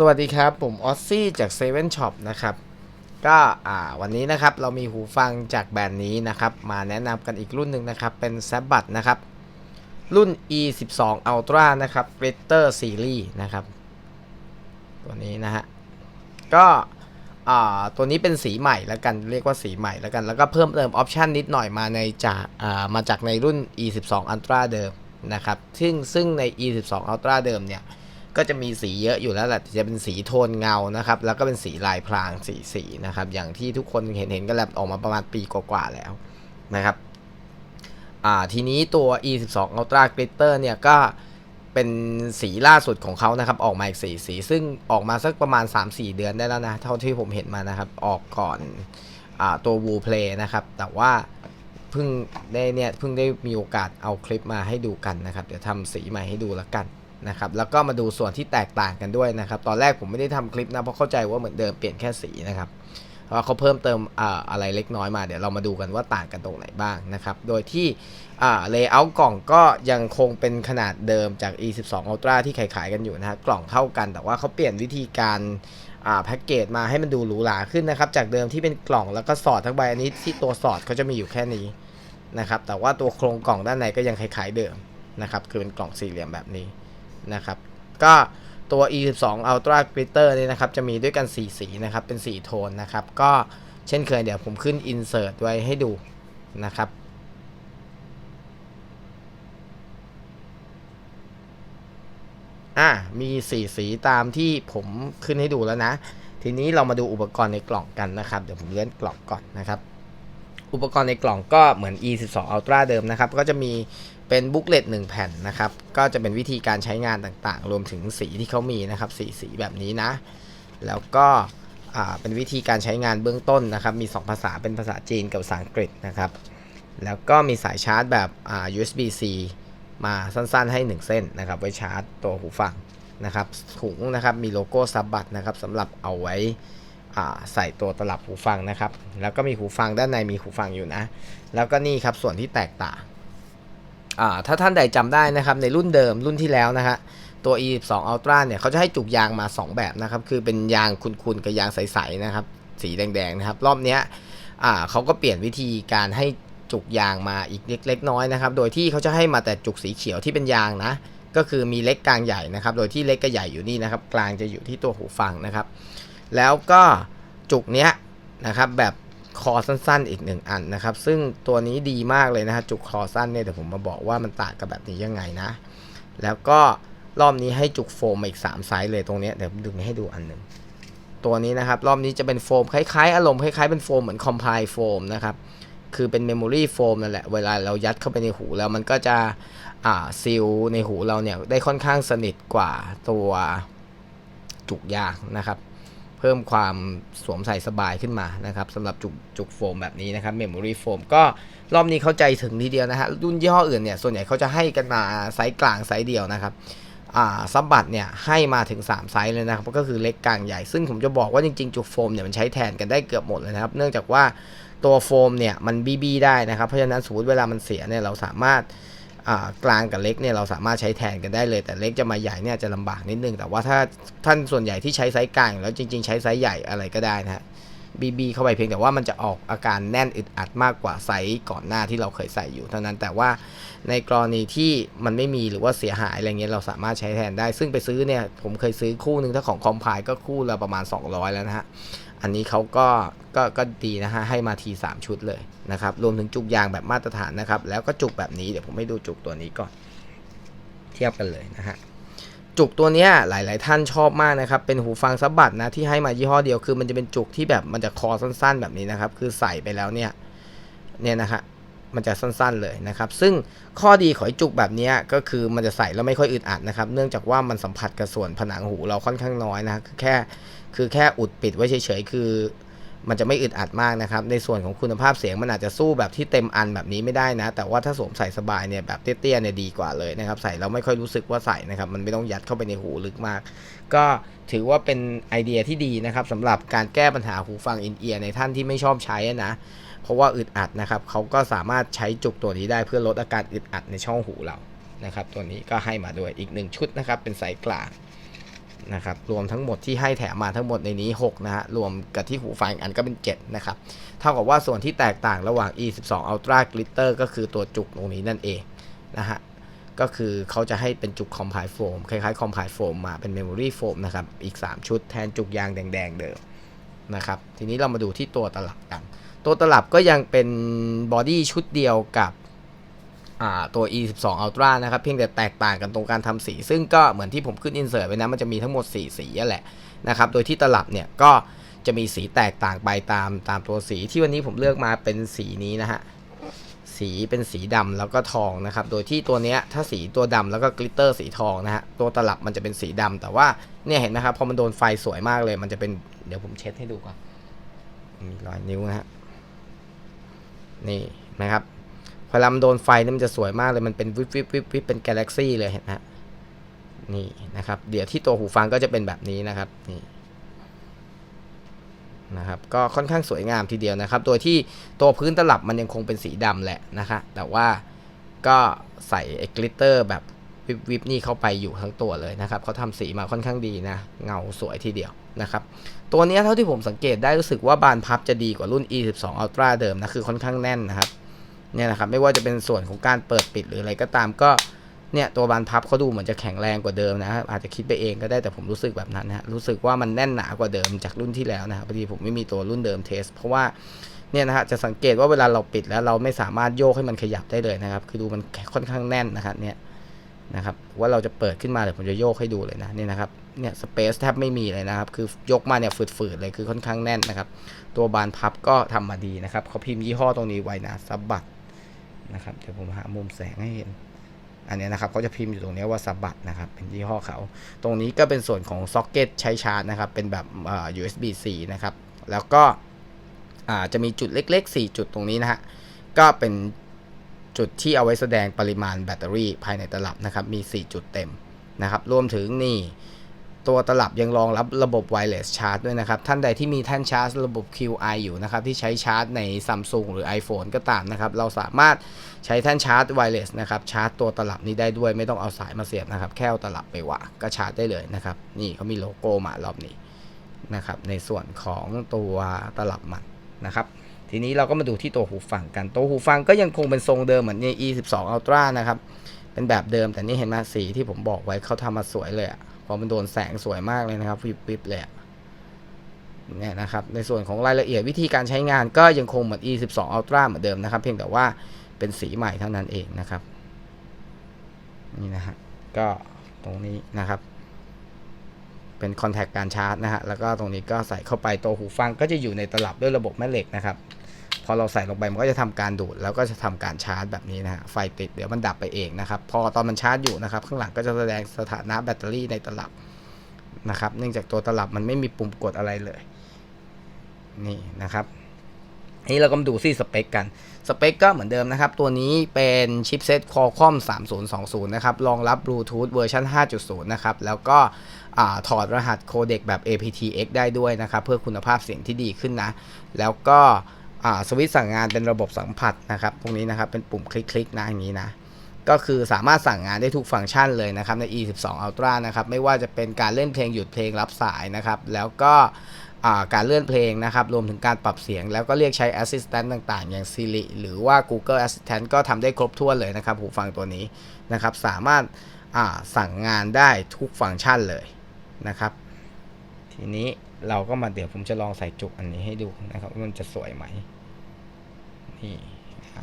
สวัสดีครับ ผมออซซี่จาก7 e ช็อปนะครับ ก็วันนี้นะครับเรามีหูฟังจากแบรนด์นี้นะครับ มาแนะนำกันอีกรุ่นหนึ่งนะครับ เป็น s a b a t นะครับ รุ่น e 1 2 Ultra นะครับ Glitter Series นะครับ ตัวนี้นะฮะ ก็ตัวนี้เป็นสีใหม่แล้วกัน เรียกว่าสีใหม่แล้วกัน แล้วก็เพิ่มเติมออปชันนิดหน่อยมาในจากมาจากในรุ่น e 1 2 Ultra เดิมนะครับ ซึ่งซึ่งใน e 1 2 Ultra เดิมเนี่ย ก็จะมีสีเยอะอยู่แล้วแหละจะเป็นสีโทนเงานะครับ แล้วก็เป็นสีลายพรางสีสีนะครับ อย่างที่ทุกคนเห็นเห็นกันแล้วออกมาประมาณปีกว่าๆแล้วนะครับอ่าทีนี้ตัว e 1 2 ultra glitter เนี่ยก็เป็นสีล่าสุดของเขานะครับ ออกมาอีกสีสี ซึ่งออกมาสักประมาณ 3-4 เดือนได้แล้วนะ เท่าที่ผมเห็นมานะครับ ออกก่อนอ่าตัว w o play นะครับ แต่ว่าเพิ่งได้เนี่ยเพิ่งได้มีโอกาสเอาคลิปมาให้ดูกันนะครับ เดี๋ยวทำสีใหม่ให้ดูแล้วกัน นะครับแล้วก็มาดูส่วนที่แตกต่างกันด้วยนะครับตอนแรกผมไม่ได้ทำคลิปนะเพราะเข้าใจว่าเหมือนเดิมเปลี่ยนแค่สีนะครับเพราะเขาเพิ่มเติมออะไรเล็กน้อยมาเดี๋ยวเรามาดูกันว่าต่างกันตรงไหนบ้างนะครับโดยที่เลเยอร์กล่องก็ยังคงเป็นขนาดเดิมจาก e12 Ultra ที่ขายขายกันอยู่นะฮะกล่องเท่ากันแต่ว่าเขาเปลี่ยนวิธีการแพ็กเกจมาให้มันดูหรูหราขึ้นนะครับจากเดิมที่เป็นกล่องแล้วก็สอดทั้งใบอันนี้ที่ตัวสอดเขาจะมีอยู่แค่นี้นะครับแต่ว่าตัวโครงกล่องด้านในก็ยังคล้ายๆเดิมนะครับคือเป็นกล่องสี่เหลี่ยมแบบนี้ นะครับ ก็ตัว e12 ultra glitter นี่นะครับ จะมีด้วยกัน 4 สีนะครับ เป็น 4 โทนนะครับ ก็เช่นเคยเดี๋ยวผมขึ้น insert ไว้ให้ดูนะครับอะมี4สีตามที่ผมขึ้นให้ดูแล้วนะ ทีนี้เรามาดูอุปกรณ์ในกล่องกันนะครับ เดี๋ยวผมเลื่อนกล่องก่อนนะครับ อุปกรณ์ในกล่องก็เหมือน e12 ultra เดิมนะครับ ก็จะมี เป็นบุ๊กเลตหนึ่งแผ่นนะครับ ก็จะเป็นวิธีการใช้งานต่างๆ รวมถึงสีที่เขามีนะครับสีสีแบบนี้นะ แล้วก็เป็นวิธีการใช้งานเบื้องต้นนะครับ มี 2 ภาษาเป็นภาษาจีนกับภาษาอังกฤษนะครับ แล้วก็มีสายชาร์จแบบ USB-C มาสั้นๆให้ 1 เส้นนะครับ ไว้ชาร์จตัวหูฟังนะครับ ถุงนะครับ มีโลโก้ซับบัตนะครับสำหรับเอาไว้ใส่ตัวตลับหูฟังนะครับ แล้วก็มีหูฟังด้านในมีหูฟังอยู่นะ แล้วก็นี่ครับส่วนที่แตกต่าง ถ้าท่านใดจำได้นะครับในรุ่นเดิมรุ่นที่แล้วนะฮะตัว E12 Ultra เนี่ยเขาจะให้จุกยางมา 2 แบบนะครับ คือเป็นยางคุนๆกับยางใสๆนะครับ สีแดงๆนะครับ รอบเนี้ยเขาก็เปลี่ยนวิธีการให้จุกยางมาอีกเล็กๆน้อยนะครับ โดยที่เขาจะให้มาแต่จุกสีเขียวที่เป็นยางนะ ก็คือมีเล็กกลางใหญ่นะครับ โดยที่เล็กกับใหญ่อยู่นี่นะครับ กลางจะอยู่ที่ตัวหูฟังนะครับ แล้วก็จุกเนี้ยนะครับแบบ คอสั้นๆ อีกหนึ่งอันนะครับ ซึ่งตัวนี้ดีมากเลยนะฮะจุกคอสั้นเนี่ยเดี๋ยวผมมาบอกว่ามันต่างกับแบบนี้ยังไงนะ แล้วก็รอบนี้ให้จุกโฟมอีก 3 ไซส์เลยตรงนี้เดี๋ยวดึงให้ดูอันหนึ่งตัวนี้นะครับรอบนี้จะเป็นโฟมคล้ายๆ อารมณ์คล้ายๆเป็นโฟมเหมือนคอมไพล์โฟมนะครับคือเป็นเมมโมรี่โฟมนั่นแหละ เวลาเรายัดเข้าไปในหูแล้วมันก็จะอ่าซีลในหูเราเนี่ยได้ค่อนข้างสนิทกว่าตัวจุกยางนะครับ เพิ่มความสวมใส่สบายขึ้นมานะครับสำหรับจุกจุกโฟมแบบนี้นะครับเมมโมรี่โฟมก็รอบนี้เข้าใจถึงทีเดียวนะฮะรุ่นยี่ห้ออื่นเนี่ยส่วนใหญ่เขาจะให้กันมาไซส์กลางไซส์เดียวนะครับอ่าซับบัตเนี่ยให้มาถึง 3 ไซส์เลยนะครับก็คือเล็กกลางใหญ่ ซึ่งผมจะบอกว่าจริงๆ จุกโฟมเนี่ยมันใช้แทนกันได้เกือบหมดเลยนะครับ เนื่องจากว่าตัวโฟมเนี่ยมันบีบีได้นะครับ เพราะฉะนั้นสมมติเวลามันเสียเนี่ยเราสามารถ กลางกับเล็กเนี่ยเราสามารถใช้แทนกันได้เลย แต่เล็กจะมาใหญ่เนี่ยจะลำบากนิดนึง แต่ว่าถ้าท่านส่วนใหญ่ที่ใช้ไซส์กลางแล้วจริง ๆ ใช้ไซส์ใหญ่อะไรก็ได้นะฮะบีบีเข้าไปเพียงแต่ว่ามันจะออกอาการแน่นอึดอัดมากกว่าไซส์ก่อนหน้าที่เราเคยใส่อยู่เท่านั้นแต่ว่าในกรณีที่มันไม่มีหรือว่าเสียหายอะไรเงี้ยเราสามารถใช้แทนได้ ซึ่งไปซื้อเนี่ยผมเคยซื้อคู่หนึ่งถ้าของคอมพล์ก็คู่ละประมาณ 200 แล้วนะฮะ อันนี้เขาก็ก็ก็ดีนะฮะให้มาที 3 ชุดเลยนะครับ รวมถึงจุกยางแบบมาตรฐานนะครับ แล้วก็จุกแบบนี้เดี๋ยวผมให้ดูจุกตัวนี้ก่อนทียบกันเลยนะฮะจุกตัวนี้หลาย ๆ ท่านชอบมากนะครับ เป็นหูฟังซับบัตนะที่ให้มายี่ห้อเดียวคือมันจะเป็นจุกที่แบบมันจะคอสั้น ๆ แบบนี้นะครับ คือใส่ไปแล้วเนี่ยเนี่ยนะฮะ มันจะสั้นๆเลยนะครับ ซึ่งข้อดีของจุกแบบนี้ก็คือมันจะใส่แล้วไม่ค่อยอึดอัดนะครับ เนื่องจากว่ามันสัมผัสกับส่วนผนังหูเราค่อนข้างน้อยนะคือแค่คือแค่อุดปิดไว้เฉยๆคือ มันจะไม่อึดอัดมากนะครับ ในส่วนของคุณภาพเสียงมันอาจจะสู้แบบที่เต็มอันแบบนี้ไม่ได้นะ แต่ว่าถ้าสวมใส่สบายเนี่ยแบบเตี้ยๆเนี่ยดีกว่าเลยนะครับ ใส่แล้วไม่ค่อยรู้สึกว่าใส่นะครับ มันไม่ต้องยัดเข้าไปในหูลึกมาก ก็ถือว่าเป็นไอเดียที่ดีนะครับสำหรับการแก้ปัญหาหูฟังอินเอียร์ในท่านที่ไม่ชอบใช้นะ เพราะว่าอึดอัดนะครับเขาก็สามารถใช้จุกตัวนี้ได้เพื่อลดอาการอึดอัดในช่องหูเรานะครับ ตัวนี้ก็ให้มาด้วยอีกหนึ่งชุดนะครับ เป็นสายกลางนะครับรวมทั้งหมดที่ให้แถมมาทั้งหมดในนี้ 6 นะฮะ รวมกับที่หูฟังอันก็เป็น 7 นะครับ เท่ากับว่าส่วนที่แตกต่างระหว่าง E12 Ultra Glitter ก็คือตัวจุกตรงนี้นั่นเองนะฮะ ก็คือเขาจะให้เป็นจุกคอมไพล์โฟมคล้ายๆคอมไพล์โฟมมาเป็นเมมโมรี่โฟมนะครับ อีก 3 ชุดแทนจุกยางแดง ๆ เดิมนะครับ ทีนี้เรามาดูที่ตัวตลับกัน ตัวตลับก็ยังเป็นบอดี้ชุดเดียวกับตัว E12 Ultra นะครับ เพียงแต่แตกต่างกันตรงการทำสี ซึ่งก็เหมือนที่ผมขึ้นอินเสิร์ตไว้นะ มันจะมีทั้งหมด 4 สีนั่แหละนะครับ โดยที่ตลับเนี่ยก็จะมีสีแตกต่างไปตามตามตัวสีที่วันนี้ผมเลือกมาเป็นสีนี้นะฮะ สีเป็นสีดำแล้วก็ทองนะครับ โดยที่ตัวเนี้ยถ้าสีตัวดำแล้วก็กลิตเตอร์สีทองนะฮะ ตัวตลับมันจะเป็นสีดำแต่ว่าเนี่ยเห็นนะครับพอมันโดนไฟสวยมากเลย มันจะเป็นเดี๋ยวผมเช็ดให้ดูก่อนมีรอยนิ้วนะฮะ นี่นะครับพอลำโดนไฟนี่มันจะสวยมากเลยมันเป็นวิบวิบวิบวิบเป็นกาแล็กซี่เลยเห็นไหมฮะนี่นะครับ เดี๋ยวที่ตัวหูฟังก็จะเป็นแบบนี้นะครับนี่นะครับก็ค่อนข้างสวยงามทีเดียวนะครับ โดยที่ตัวพื้นตลับมันยังคงเป็นสีดำแหละนะคะแต่ว่าก็ใส่ไอ้กลิตเตอร์แบบวิบวิบนี่เข้าไปอยู่ทั้งตัวเลยนะครับเขาทำสีมาค่อนข้างดีนะ เงาสวยทีเดียว นะครับ ตัวนี้เท่าที่ผมสังเกตได้รู้สึกว่าบานพับจะดีกว่ารุ่น E12 Ultra เดิมนะ คือค่อนข้างแน่นนะครับ เนี่ยนะครับ ไม่ว่าจะเป็นส่วนของการเปิดปิดหรืออะไรก็ตามก็ เนี่ยตัวบานพับเขาดูเหมือนจะแข็งแรงกว่าเดิมนะอาจจะคิดไปเองก็ได้แต่ผมรู้สึกแบบนั้นนะฮะรู้สึกว่ามันแน่นหนากว่าเดิมจากรุ่นที่แล้วนะครับพอดีผมไม่มีตัวรุ่นเดิมเทส เพราะว่าเนี่ยนะฮะจะสังเกตว่าเวลาเราปิดแล้วเราไม่สามารถโยกให้มันขยับได้เลยนะครับ คือดูมันค่อนข้างแน่นนะครับเนี่ยนะครับว่าเราจะเปิดขึ้นมาเดี๋ยวผมจะโยกให้ดูเลยนะเนี่ยนะครับ เนี่ยสเปซแทบไม่มีเลยนะครับ คือยกมาเนี่ยฝืดๆเลยคือค่อนข้างแน่นนะครับ ตัวบานพับก็ทำมาดีนะครับเขาพิมพ์ยี่ห้อตรงนี้ไว้นะซับบัตนะครับเดี๋ยวผมหามุมแสงให้เห็นอันนี้นะครับเขาจะพิมพ์อยู่ตรงนี้ว่าซับบัตนะครับเป็นยี่ห้อเขาตรงนี้ก็เป็นส่วนของซ็อกเก็ตใช้ชาร์จนะครับเป็นแบบอ่า USB-C นะครับแล้วก็อ่าจะมีจุดเล็กๆ 4 จุดตรงนี้นะฮะก็เป็นจุดที่เอาไว้แสดงปริมาณแบตเตอรี่ภายในตลับนะครับมี 4 จุดเต็มนะครับรวมถึงนี่ ตัวตลับยังรองรับระบบไวเลสชาร์จด้วยนะครับ ท่านใดที่มีแท่นชาร์จระบบ QI อยู่นะครับ ที่ใช้ชาร์จใน Samsung หรือ iPhone ก็ตามนะครับ เราสามารถใช้แท่นชาร์จไวเลสนะครับ ชาร์จตัวตลับนี้ได้ด้วยไม่ต้องเอาสายมาเสียบนะครับ แค่เอาตลับไปวางก็ชาร์จได้เลยนะครับ นี่เขามีโลโก้มารอบนี้นะครับ ในส่วนของตัวตลับมันนะครับทีนี้เราก็มาดูที่ตัวหูฟังกัน ตัวหูฟังก็ยังคงเป็นทรงเดิมเหมือนใน E12 Ultra นะครับ เป็นแบบเดิมแต่นี่เห็นไหมสีที่ผมบอกไว้เขาทำมาสวยเลยอะพอมันโดนแสงสวยมากเลยนะครับวิบวิบเลยเนี่ยนะครับในส่วนของรายละเอียดวิธีการใช้งานก็ยังคงเหมือน E12 Ultra เหมือนเดิมนะครับ เพียงแต่ว่าเป็นสีใหม่เท่านั้นเองนะครับ นี่นะฮะก็ตรงนี้นะครับเป็นคอนแทคการชาร์จนะฮะ แล้วก็ตรงนี้ก็ใส่เข้าไปตัวหูฟังก็จะอยู่ในตลับด้วยระบบแม่เหล็กนะครับ พอเราใส่ลงไปมันก็จะทำการดูด แล้วก็จะทำการชาร์จแบบนี้นะฮะไฟติดเดี๋ยวมันดับไปเองนะครับ พอตอนมันชาร์จอยู่นะครับ ข้างหลังก็จะแสดงสถานะแบตเตอรี่ในตลับนะครับ เนื่องจากตัวตลับมันไม่มีปุ่มกดอะไรเลยนี่นะครับทีนี้เราก็มาดูที่สเปคกัน สเปคก็เหมือนเดิมนะครับ ตัวนี้เป็นชิปเซ็ต Qualcomm 3020 นะครับ รองรับ Bluetooth เวอร์ชัน5.0 นะครับ แล้วก็ถอดรหัสโคเด็กแบบ aptX ได้ด้วยนะครับ เพื่อคุณภาพเสียงที่ดีขึ้นนะ แล้วก็ สวิตสั่งงานเป็นระบบสัมผัสนะครับตรงนี้นะครับเป็นปุ่มคลิกๆนะอย่างนี้นะก็คือสามารถสั่งงานได้ทุกฟังก์ชันเลยนะครับใน E12 Ultra นะครับไม่ว่าจะเป็นการเล่นเพลงหยุดเพลงรับสายนะครับแล้วก็การเลื่อนเพลงนะครับ รวมถึงการปรับเสียง แล้วก็เรียกใช้ Assistant ต่างๆ อย่าง Siri หรือว่า Google Assistant ก็ทำได้ครบถ้วนเลยนะครับ หูฟังตัวนี้นะครับ สามารถสั่งงานได้ทุกฟังก์ชันเลยนะครับ ทีนี้เราก็มาเดี๋ยวผมจะลองใส่จุกอันนี้ให้ดูนะครับว่ามันจะสวยไหมนี่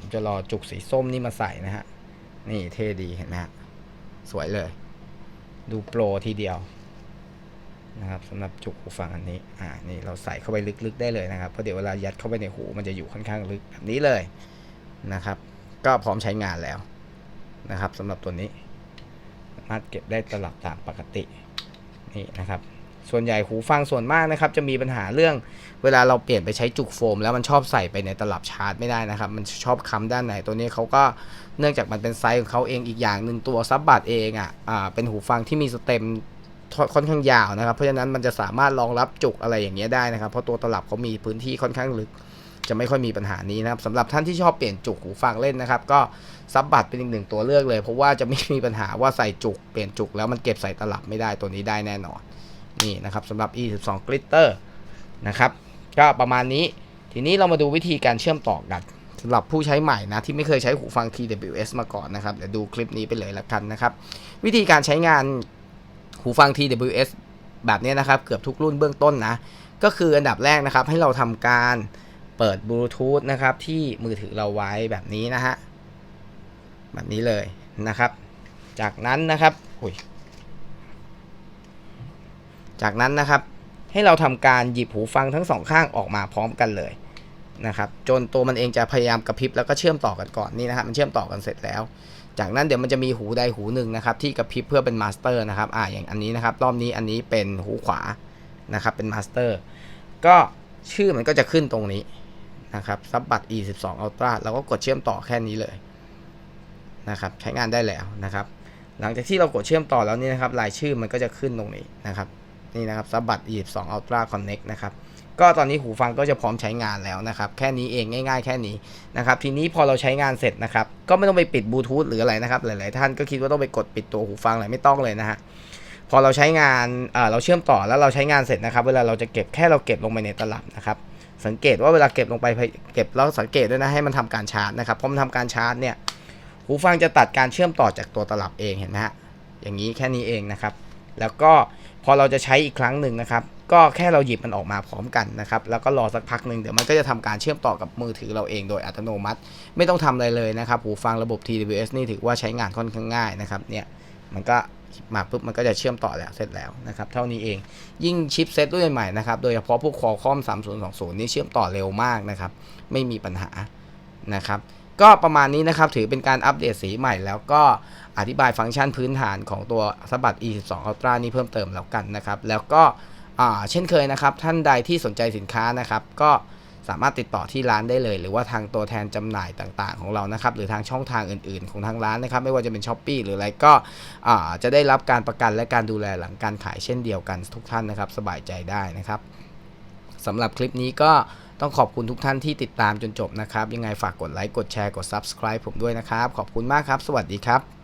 ผมจะรอจุกสีส้มนี่มาใส่นะฮะนี่เท่ดีเห็นไหมฮะสวยเลย ดูโปรทีเดียวนะครับสำหรับจุกหูฟังอันนี้อ่านี่เราใส่เข้าไปลึกๆได้เลยนะครับเพราะเดี๋ยวเวลายัดเข้าไปในหูมันจะอยู่ค่อนข้างลึกแบบนี้เลยนะครับ ก็พร้อมใช้งานแล้วนะครับสำหรับตัวนี้สามารถเก็บได้ตลับตามปกตินี่นะครับ ส่วนใหญ่หูฟังส่วนมากนะครับจะมีปัญหาเรื่อง เวลาเราเปลี่ยนไปใช้จุกโฟม แล้วมันชอบใส่ไปในตลับชาร์จไม่ได้นะครับ มันชอบค้ำด้านไหนตัวนี้เขาก็เนื่องจากมันเป็นไซส์ของเขาเองอีกอย่างหนึ่งตัวซับบัตเองอะอ่าเป็นหูฟังที่มีสเต็มค่อนข้างยาวนะครับ เพราะฉะนั้นมันจะสามารถรองรับจุกอะไรอย่างเงี้ยได้นะครับ เพราะตัวตลับเขามีพื้นที่ค่อนข้างลึก จะไม่ค่อยมีปัญหานี้นะครับสำหรับท่านที่ชอบเปลี่ยนจุกหูฟังเล่นนะครับ ก็ซับบัตเป็นอีกหนึ่งตัวเลือกเลย เพราะว่าจะไม่มีปัญหาว่าใส่จุกเปลี่ยนจุกแล้วมันเก็บใส่ตลับไม่ได้ตัวนี้ได้แน่นอน นี่นะครับสำหรับ E12 Glitter นะครับก็ประมาณนี้ทีนี้เรามาดูวิธีการเชื่อมต่อกันสำหรับผู้ใช้ใหม่นะที่ไม่เคยใช้หูฟัง TWS มาก่อนนะครับเดี๋ยวดูคลิปนี้ไปเลยละกันนะครับ วิธีการใช้งานหูฟัง TWS แบบนี้นะครับ เกือบทุกรุ่นเบื้องต้นนะ ก็คืออันดับแรกนะครับ ให้เราทำการเปิดบลูทูธนะครับ ที่มือถือเราไว้แบบนี้นะฮะแบบนี้เลยนะครับ จากนั้นนะครับอุ้ย จากนั้นนะครับให้เราทำการหยิบหูฟังทั้งสองข้างออกมาพร้อมกันเลยนะครับจนตัวมันเองจะพยายามกระพริบแล้วก็เชื่อมต่อกันก่อนนี่นะครับมันเชื่อมต่อกันเสร็จแล้ว จากนั้นเดี๋ยวมันจะมีหูใดหูหนึ่งนะครับที่กระพริบเพื่อเป็นมาสเตอร์นะครับอ่าอย่างอันนี้นะครับรอบนี้อันนี้เป็นหูขวานะครับเป็นมาสเตอร์ก็ชื่อมันก็จะขึ้นตรงนี้นะครับซับบัต E12 Ultra เราก็กดเชื่อมต่อแค่นี้เลยนะครับใช้งานได้แล้วนะครับ หลังจากที่เรากดเชื่อมต่อแล้วนี่นะครับรายชื่อมันก็จะขึ้นตรงนี้นะครับ นี่นะครับซับบัต E12 Ultra Connect นะครับก็ตอนนี้หูฟังก็จะพร้อมใช้งานแล้วนะครับ แค่นี้เองง่าย ๆ แค่นี้นะครับ ทีนี้พอเราใช้งานเสร็จนะครับ ก็ไม่ต้องไปปิดบลูทูธหรืออะไรนะครับ หลายๆท่านก็คิดว่าต้องไปกดปิดตัวหูฟังอะไรไม่ต้องเลยนะฮะพอเราใช้งานเราเชื่อมต่อแล้วเราใช้งานเสร็จนะครับ เวลาเราจะเก็บแค่เราเก็บลงไปในตลับนะครับ สังเกตว่าเวลาเก็บลงไปเก็บแล้วสังเกตด้วยนะให้มันทำการชาร์จนะครับพอมันทำการชาร์จเนี่ยหูฟังจะตัดการเชื่อมต่อจากตัวตลับเองเห็นไหมฮะอย่างนี้แค่นี้เองนะครับ แล้วก็ อเราจะใช้อีกครั้งหนึ่งนะครับ ก็แค่เราหยิบมันออกมาพร้อมกันนะครับ แล้วก็รอสักพักหนึ่งเดี๋ยวมันก็จะทำการเชื่อมต่อกับมือถือเราเองโดยอัตโนมัติ ไม่ต้องทำอะไรเลยนะครับหูฟังระบบ TWS นี่ถือว่าใช้งานค่อนข้างง่ายนะครับ เนี่ย มันก็มาปุ๊บมันก็จะเชื่อมต่อแล้วเสร็จแล้วนะครับ เท่านี้เองยิ่งชิปเซตรุ่นใหม่นะครับ โดยเฉพาะพวก Qualcomm 3020 นี่เชื่อมต่อเร็วมากนะครับ ไม่มีปัญหานะครับ ก็ประมาณนี้นะครับถือเป็นการอัปเดตสีใหม่ แล้วก็อธิบายฟังก์ชันพื้นฐานของตัวสบัด E12 Ultra นี้เพิ่มเติมแล้วกันนะครับแล้วก็เช่นเคยนะครับ ท่านใดที่สนใจสินค้านะครับ ก็สามารถติดต่อที่ร้านได้เลย หรือว่าทางตัวแทนจำหน่ายต่างๆ ของเรานะครับ หรือทางช่องทางอื่นๆ ของทางร้านนะครับ ไม่ว่าจะเป็น s h อ p e e หรืออะไรก็จะได้รับการประกันและการดูแลหลังการขายเช่นเดียวกันทุกท่านนะครับ สบายใจได้นะครับสำหรับคลิปนี้ก็ ต้องขอบคุณทุกท่านที่ติดตามจนจบนะครับ ยังไงฝากกดไลค์ กดแชร์ กด subscribe ผมด้วยนะครับ ขอบคุณมากครับ สวัสดีครับ